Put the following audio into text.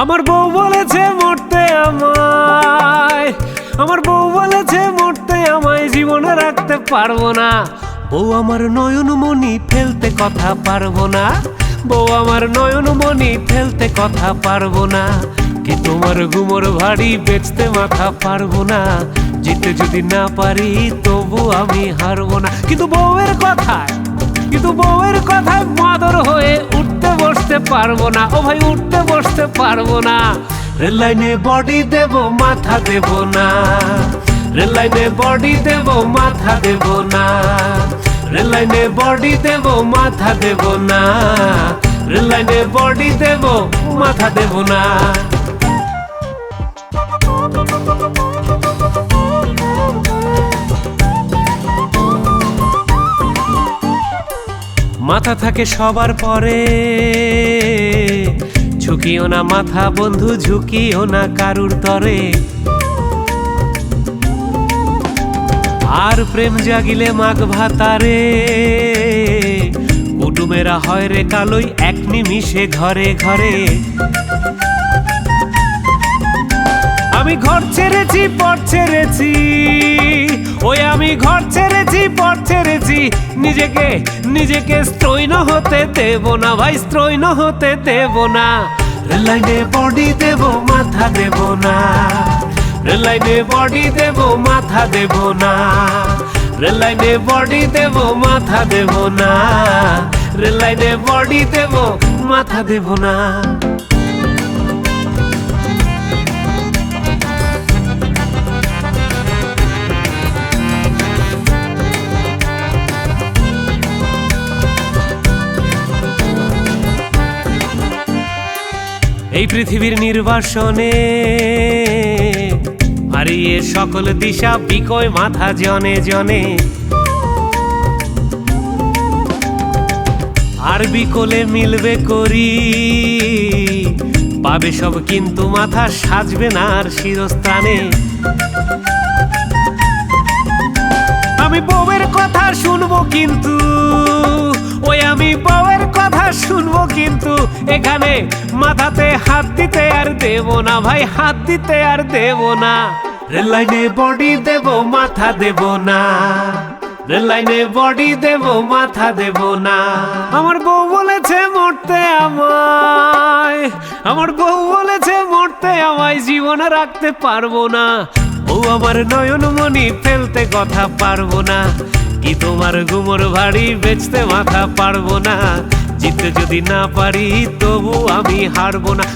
আমার বউ বলেছে মরতে আমায়। আমার বউ বলেছে মরতে আমায়, জীবনে রাখতে পারব না। বউ আমার নয়ন মনি ফেলতে কথা পারব না। বউ আমার নয়ন মনি ফেলতে কথা পারব না। কি তোমার গুমর ভারী বেচতে মাথা পারব না। জিতে যদি না পারি তবু আমি হারবো না। কিন্তু বউয়ের কথায়, কিন্তু বউয়ের কথায় মাদর হয়ে উঠতে বসতে পারব না। ও ভাই, উঠতে বসতে পারব না। রেল লাইনে বডি দেব, মাথা দেব না। রেল লাইনে বডি দেব, মাথা দেব না। রেল লাইনে বডি দেব, মাথা দেব না। রেল লাইনে বডি দেব, মাথা দেব না। মাথা থাকে সবার পরে। ঝুঁকিও না মাথা, বন্ধু, ঝুঁকিও না কারুর তরে। আর প্রেম জাগিলে মাঘ ভাতারে। কুটুমেরা হয় রে কালোই, এক নিমিষে ঘরে ঘরে। আমি ঘর ছেড়েছি, পথ ছেড়েছি। ওই আমি ঘর ছেড়েছি, পথ ছেড়েছি। নিজেকে নিজেকে স্ত্রৈন হতে দেব না ভাই, স্ত্রৈন হতে দেব না। রেল লাইনে বডি দেব, মাথা দেব না। রেল লাইনে বডি দেব, মাথা দেব না। রেল লাইনে বডি দেব, মাথা দেব না। রেল লাইনে বডি দেব, মাথা দেব না। এই পৃথিবীর নির্বাসনে হারিয়ে সকল দিশা বিকয় মাথা জনে জনে। আর বিকলে মিলবে করি, পাবে সব কিন্তু মাথা সাজবে না আর শিরস্থানে আমি বউয়ের কথা শুনব কিন্তু এখানে মাথাতে হাত দিতে আর দেব না ভাই, হাত দিতে আর দেব না। রেল লাইনে বডি দেব, মাথা দেব না। রেল লাইনে বডি দেব, মাথা দেব না। আমার বউ বলেছে, মরতে আমায়। আমার বউ বলেছে, মরতে আমায়, জীবনে রাখতে পারব না। ও আমার নয়ন মনি ফেলতে কথা পারব না। কি তোমার গুমর ভারী বেচতে মাথা পারব না। জিততে যদি না পারি তবু আমি হারবো না।